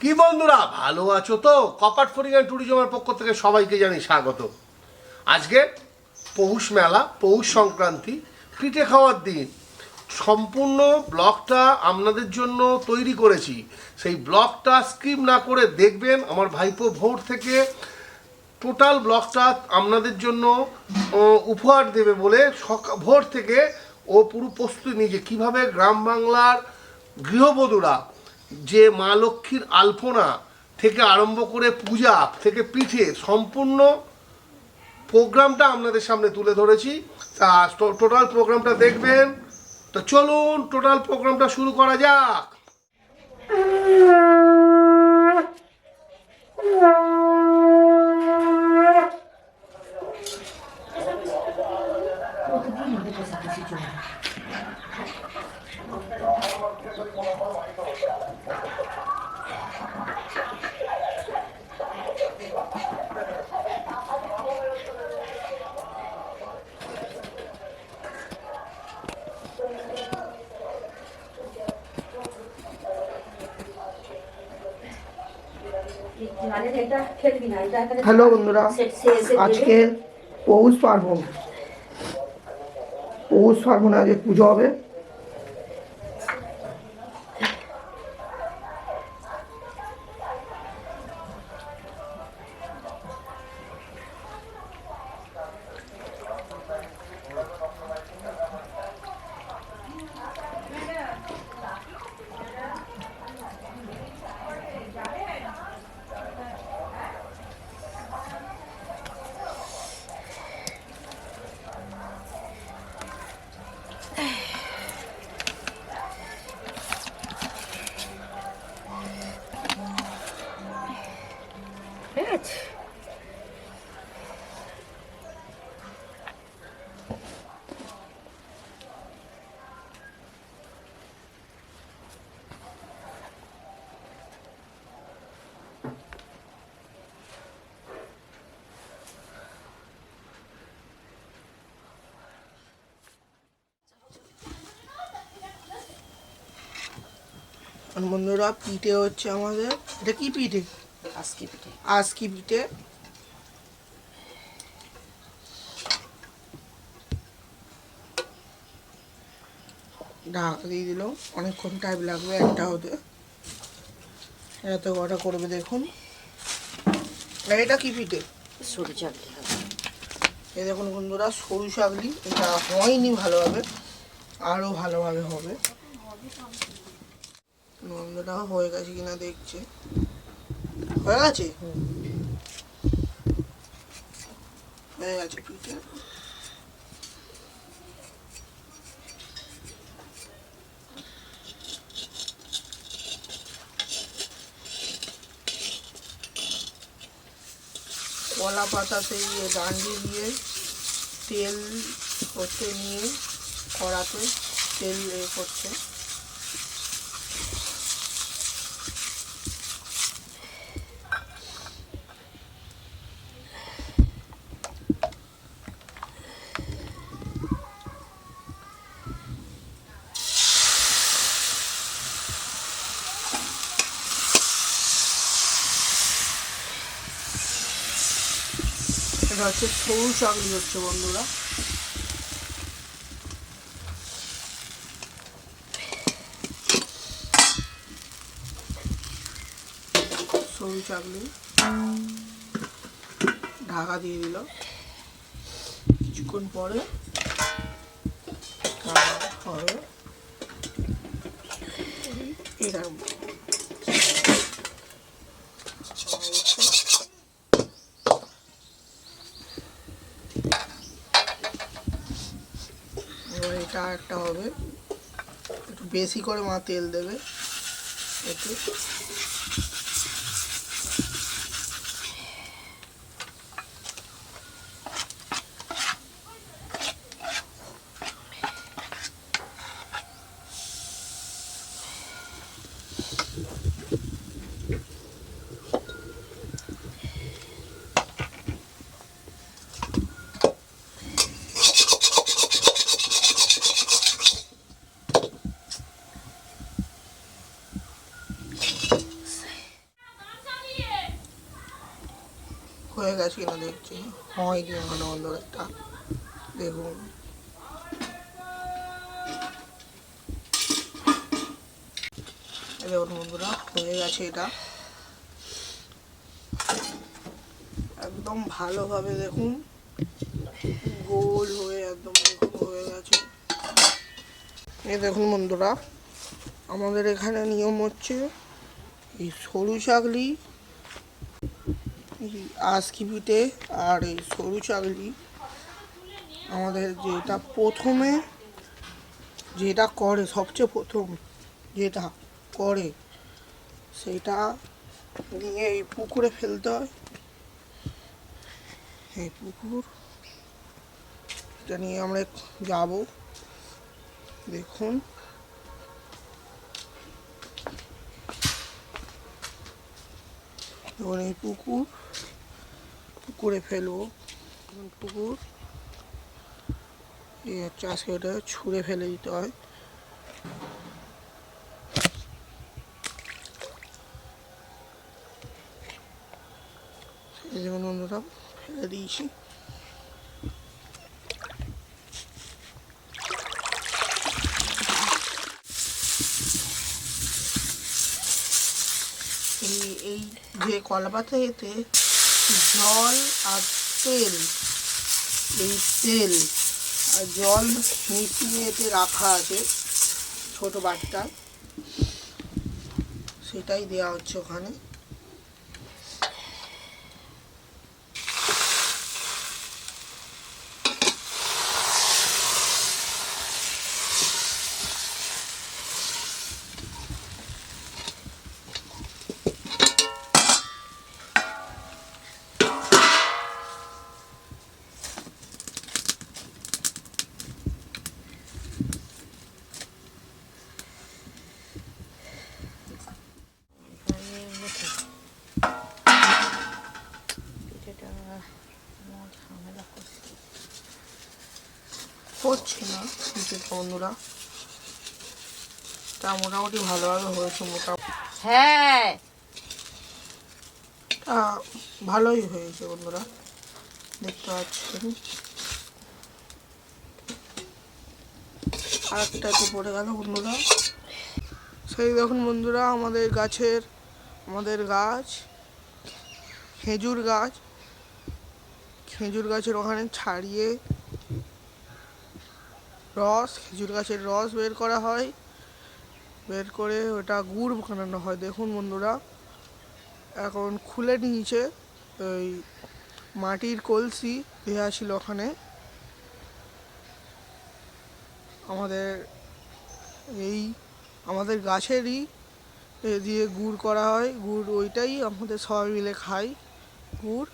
কি বন্ধুরা, ভালো আছো তো? কপাট ফরিং অ্যান্ড ট্যুরিজমের পক্ষ থেকে সবাইকে জানি স্বাগত। আজকে পৌষ মেলা, পৌষ সংক্রান্তি, পিঠে খাওয়ার দিন। সম্পূর্ণ ব্লগটা আপনাদের জন্য তৈরি করেছি। সেই ব্লগটা স্কিপ না করে দেখবেন আমার ভাইপো ভোর থেকে টোটাল ব্লগটা আপনাদের জন্য উপহার দেবে বলে ভোর থেকে ও পুরো প্রস্তুতি নিয়েছে। কীভাবে গ্রাম বাংলার গৃহবধূরা যে মা লক্ষ্মীর আলপনা থেকে আরম্ভ করে পূজা থেকে পিঠে সম্পূর্ণ প্রোগ্রামটা আপনাদের সামনে তুলে ধরেছি। তা টোটাল প্রোগ্রামটা দেখবেন। তো চলুন, টোটাল প্রোগ্রামটা শুরু করা যাক। হ্যালো বন্ধুরা আজকে পৌষ পার্বণ। পৌষ পার্বণে আজকে পুজো হবে। আর বন্ধুরা পিঠে হচ্ছে আমাদের এটা কি পিঠে? আজকে পিঠে। আজকি পিঠে। ঢাকা দিয়ে দিল অনেকক্ষণ টাইম লাগবে একটা হতে। এত কটা করবে দেখুন। এটা কি পিঠে? সরু চাকরি হবে। এই দেখুন বন্ধুরা সরু শাকলি এটা হয়নি ভালোভাবে আরও ভালোভাবে হবে। বন্ধুরা হয়ে গেছে কিনা দেখছে। হয়ে গেছে? হয়ে গেছে পিঠে কলা পাতাতে ইয়ে ডান্ডি দিয়ে তেল করতে নিয়ে কড়াতে তেল এ করছে। এটা হচ্ছে সরু চাকরি হচ্ছে, বন্ধুরা। সরু চাকলি ঢাকা দিয়ে দিল। কিছুক্ষণ পরে হবে এরকম। এবার এটা একটা হবে। একটু বেশি করে মা তেল দেবে। একটু গেছে কিনা দেখছি। হয়নি এখনও বন্ধুরা একটা। দেখুন। বন্ধুরা, হয়ে গেছে এটা। একদম ভালোভাবে দেখুন। গোল হয়ে, একদম হয়ে গেছে। এই দেখুন বন্ধুরা, আমাদের এখানে নিয়ম হচ্ছে এই সরু চাকলি এই আর এই সরু চাকলি আমাদের যেটা প্রথমে যেটা করে, সবচেয়ে প্রথম যেটা করে, সেটা নিয়ে এই পুকুরে ফেলতে হয়। এই পুকুর, এটা নিয়ে আমরা যাব। দেখুন। এই পুকুর পুকুরে ফেলব পুকুর। এই হচ্ছে আজকে ছুঁড়ে ফেলে দিতে হয়। যেমন বন্ধুরা, ফেলে দিয়েছি। এই এই যে কলাপাতা এতে জল আর তেল, এই তেল আর জল মিশিয়ে রাখা আছে ছোট বাটটা। সেটাই দেওয়া হচ্ছে ওখানে পিঠেটা আমার ঝামেলা করছে হচ্ছে না কিন্তু বন্ধুরা। তা মোটামুটি ভালোভাবে হয়েছে মোটামুটি। হ্যাঁ। তা ভালোই হয়েছে বন্ধুরা দেখতে পাচ্ছেন। আর একটা তো পড়ে গেল বন্ধুরা। সেই দেখুন বন্ধুরা আমাদের গাছের আমাদের গাছ খেজুর গাছ। খেজুর গাছের ওখানে ছাড়িয়ে রস, খেজুর গাছের রস বের করা হয়। বের করে ওটা গুড় বানানো হয়। দেখুন বন্ধুরা, এখন খুলে নিয়েছে ওই মাটির কলসি দেওয়া ছিল ওখানে। আমাদের এই, আমাদের গাছেরই দিয়ে গুড় করা হয়। গুড় ওইটাই আমাদের সবাই মিলে খাই, গুড়।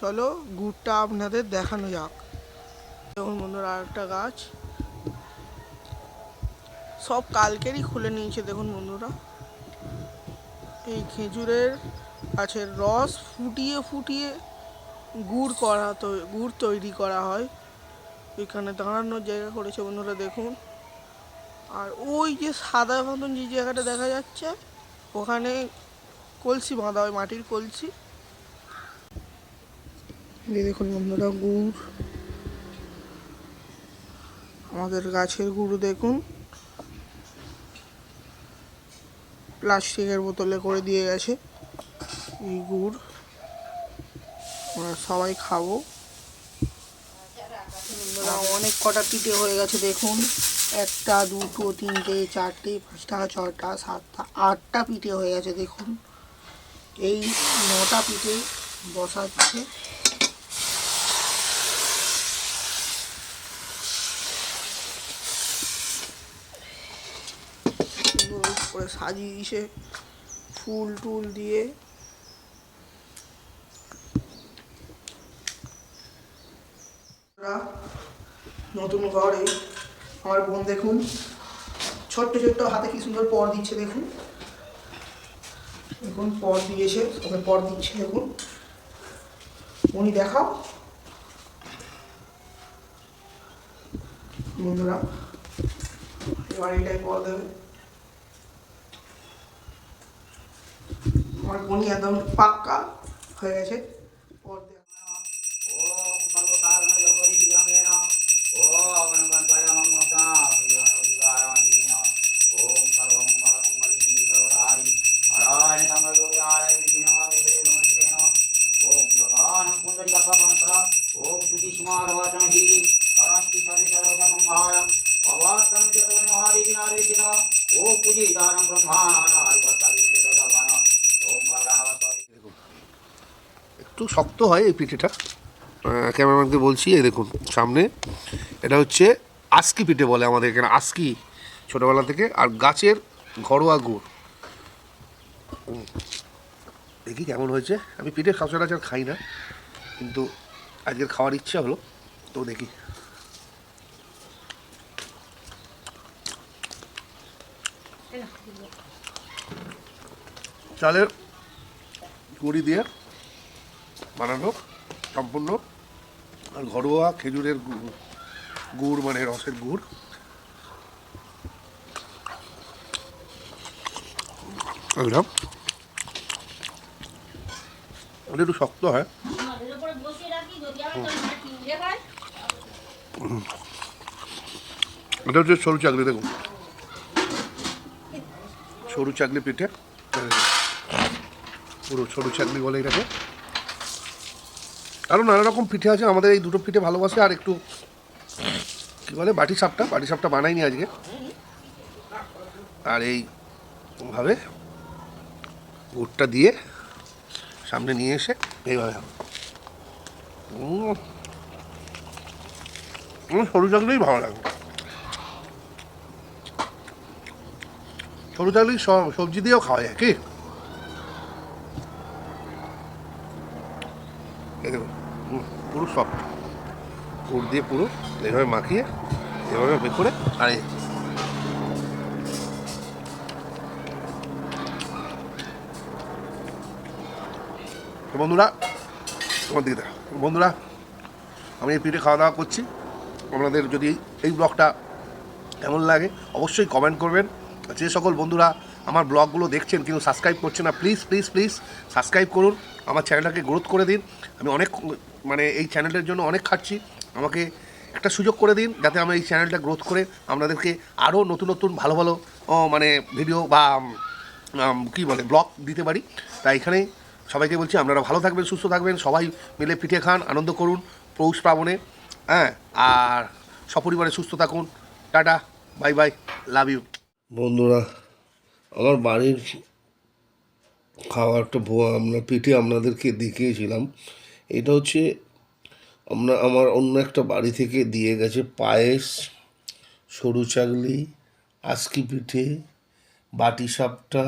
চলো গুড়টা আপনাদের দেখানো যাক। দেখুন বন্ধুরা আর একটা গাছ। সব কালকেরই খুলে নিয়েছে দেখুন বন্ধুরা। এই খেজুরের গাছের রস ফুটিয়ে ফুটিয়ে গুড় করা তো, গুড় তৈরি করা হয়। এখানে দাঁড়ানোর জায়গা করেছে বন্ধুরা দেখুন। আর ওই যে সাদা মতন যে জায়গাটা দেখা যাচ্ছে, ওখানে কলসি বাঁধা হয়, মাটির কলসি। দেখুন বন্ধুরা গুড়। আমাদের গাছের গুড় দেখুন। প্লাস্টিকের বোতলে করে দিয়ে গেছে এই গুড়। আমরা সবাই খাব। অনেক কটা পিঠে হয়ে গেছে, দেখুন। একটা, দুটো, তিনটে, চারটে, পাঁচটা, ছটা, সাতটা, আটটা পিঠে হয়ে গেছে, দেখুন। এই নটা পিঠে বসাচ্ছে এগুলো করে সাজিয়ে দিয়েছে ফুল টুল দিয়ে নতুন ঘরে আমার বোন দেখুন, ছোট্ট ছোট্ট হাতে কি সুন্দর পর দিচ্ছে দেখুন। দেখুন, পর দিয়েছে, ওকে পর দিচ্ছে, দেখুন। উনি দেখাও। বন্ধুরা, এবার এটাই পর দেবে। আমার পনি একদম পাক্কা হয়ে গেছে ওর দেয়া- ওম সর্বকারণযোগী বিরামেণ ওম গণপতয়ং মোক্তা বিরাজিকারাজিন শক্ত হয় এই পিঠেটা। ক্যামেরাম্যানকে বলছি, এই দেখুন, সামনে। এটা হচ্ছে আস্কি পিঠে বলে আমাদের এখানে, আস্কি ছোটোবেলা থেকে, আর গাছের ঘরোয়া গুড়। দেখি কেমন হয়েছে। আমি পিঠে সচরাচর খাই না, কিন্তু আজকের খাওয়ার ইচ্ছা হলো, তো দেখি। চালের গুঁড়ি দিয়ে বানানো সম্পূর্ণ। আর ঘরোয়া খেজুরের গুড় মানে রসের গুড়। একদম। ওটা একটু শক্ত হয়। এটা হচ্ছে সরু চাকরি দেখুন। সরু চাকলি পিঠে। পুরো সরু চাকলি বলে এটাকে। আরও নানা রকম পিঠে আছে, আমাদের এই দুটো পিঠে ভালোবাসে, আর একটু কী বলে, বাটি সাপটা বাটি সাপটা বানাইনি আজকে। আর এই ভাবে গুড়টা দিয়ে সামনে নিয়ে এসে এইভাবে। সরু চাকলেই ভালো লাগে। সরু সব সবজি দিয়েও খাওয়া যায় কি এই দেখুন হুম, পুরো দিয়ে পুরো এইভাবে মাখিয়ে এভাবে করে আর। তো বন্ধুরা তোমার দিকে। বন্ধুরা আমি এই পিঠে খাওয়া দাওয়া করছি। আপনাদের যদি এই ব্লগটা কেমন লাগে অবশ্যই কমেন্ট করবেন। যে সকল বন্ধুরা আমার ব্লগগুলো দেখছেন কিন্তু সাবস্ক্রাইব করছে না প্লিজ প্লিজ প্লিজ সাবস্ক্রাইব করুন। আমার চ্যানেলটাকে গ্রোথ করে দিন। আমি অনেক মানে এই চ্যানেলের জন্য অনেক খাচ্ছি। আমাকে একটা সুযোগ করে দিন যাতে আমি এই চ্যানেলটা গ্রোথ করে আপনাদেরকে আরও নতুন নতুন ভালো ভালো মানে ভিডিও বা কী বলে ব্লগ দিতে পারি। তাই এখানেই সবাইকে বলছি, আপনারা ভালো থাকবেন, সুস্থ থাকবেন, সবাই মিলে পিঠে খান, আনন্দ করুন, পৌষ পাবনে হ্যাঁ আর সপরিবারে সুস্থ থাকুন। Tata bye bye love you বন্ধুরা, আমার বাড়ির ভুয়া, আমরা পিঠে আপনাদেরকে দেখিয়েছিলাম। এটা হচ্ছে আমরা, আমার অন্য একটা বাড়ি থেকে দিয়ে গেছে পায়েস, সরু চাগলি, আস্কি পিঠে, বাটি সাপটা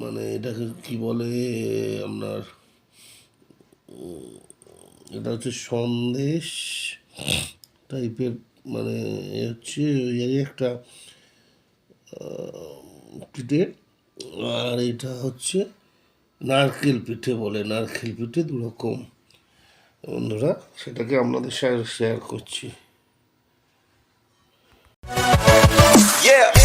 মানে এটাকে কি বলে, আপনার এটা হচ্ছে সন্দেশ টাইপের মানে হচ্ছে ওই একটা পিঠে, আর এটা হচ্ছে নারকেল পিঠে বলে নারকেল পিঠে দু রকম বন্ধুরা সেটাকে আপনাদের সাথে শেয়ার করছি Yeah.